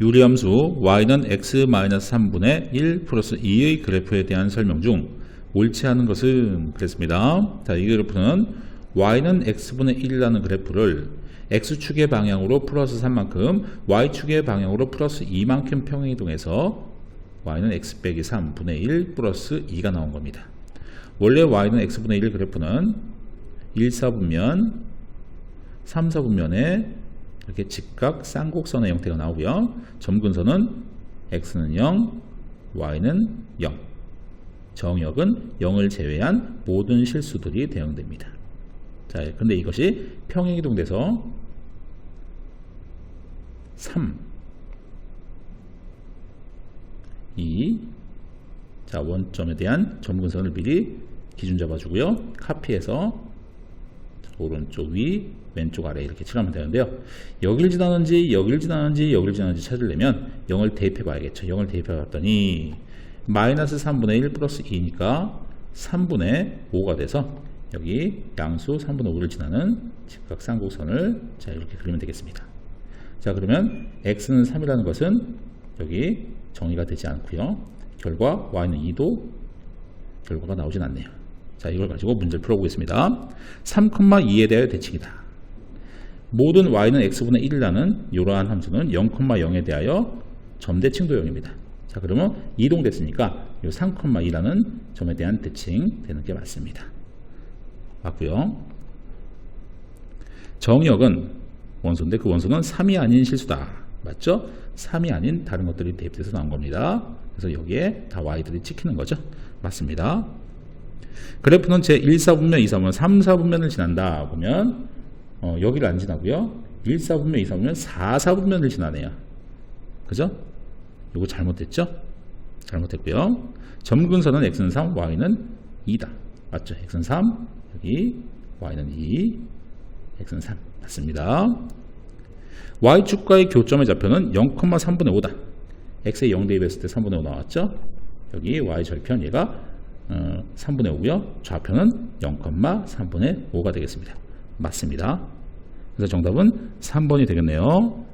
유리함수 y는 x-3분의 1 플러스 2의 그래프에 대한 설명 중 옳지 않은 것은 그랬습니다. 자, 이 그래프는 y는 x분의 1이라는 그래프를 x축의 방향으로 플러스 3만큼 y축의 방향으로 플러스 2만큼 평행이동해서 y는 x 빼기 3분의 1 플러스 2가 나온 겁니다. 원래 y는 x분의 1 그래프는 1, 4분면, 3, 4분면에 이렇게 직각 쌍곡선의 형태가 나오고요. 점근선은 x는 0, y는 0. 정역은 0을 제외한 모든 실수들이 대응됩니다. 자, 근데 이것이 평행이동돼서 3, 2, 자, 원점에 대한 점근선을 미리 기준 잡아주고요. 카피해서 오른쪽 위, 왼쪽 아래 이렇게 칠하면 되는데요. 여길 지나는지, 여길 지나는지, 여길 지나는지 찾으려면 0을 대입해 봐야겠죠. 0을 대입해 봤더니 마이너스 3분의 1 플러스 2니까 3분의 5가 돼서 여기 양수 3분의 5를 지나는 직각 쌍곡선을 자 이렇게 그리면 되겠습니다. 자 그러면 x는 3이라는 것은 여기 정의가 되지 않고요. 결과 y는 2도 결과가 나오진 않네요. 자 이걸 가지고 문제를 풀어보겠습니다. 3,2에 대하여 대칭이다. 모든 y는 x분의 1이라는 이러한 함수는 0,0에 대하여 점대칭도 0입니다. 자 그러면 이동됐으니까 이 3,2라는 점에 대한 대칭 되는 게 맞습니다. 맞고요. 정역은 원소인데 그 원소는 3이 아닌 실수다. 맞죠? 3이 아닌 다른 것들이 대입돼서 나온 겁니다. 그래서 여기에 다 y들이 찍히는 거죠. 맞습니다. 그래프는 제 1, 4분면, 2, 4분면, 3, 4분면을 지난다 보면 어, 여기를 안 지나고요. 1, 4분면, 2, 4분면, 4, 4분면을 지나네요. 그죠? 이거 잘못됐죠? 잘못됐고요. 점근선은 x는 3, y는 2다. 맞죠? x는 3, 여기 y는 2, x는 3. 맞습니다. y축과의 교점의 좌표는 0,3분의 5다. x에 0 대입했을 때 3분의 5 나왔죠? 여기 y 절편 얘가 어, 3분의 5고요. 좌표는 0,3분의 5가 되겠습니다. 맞습니다. 그래서 정답은 3번이 되겠네요.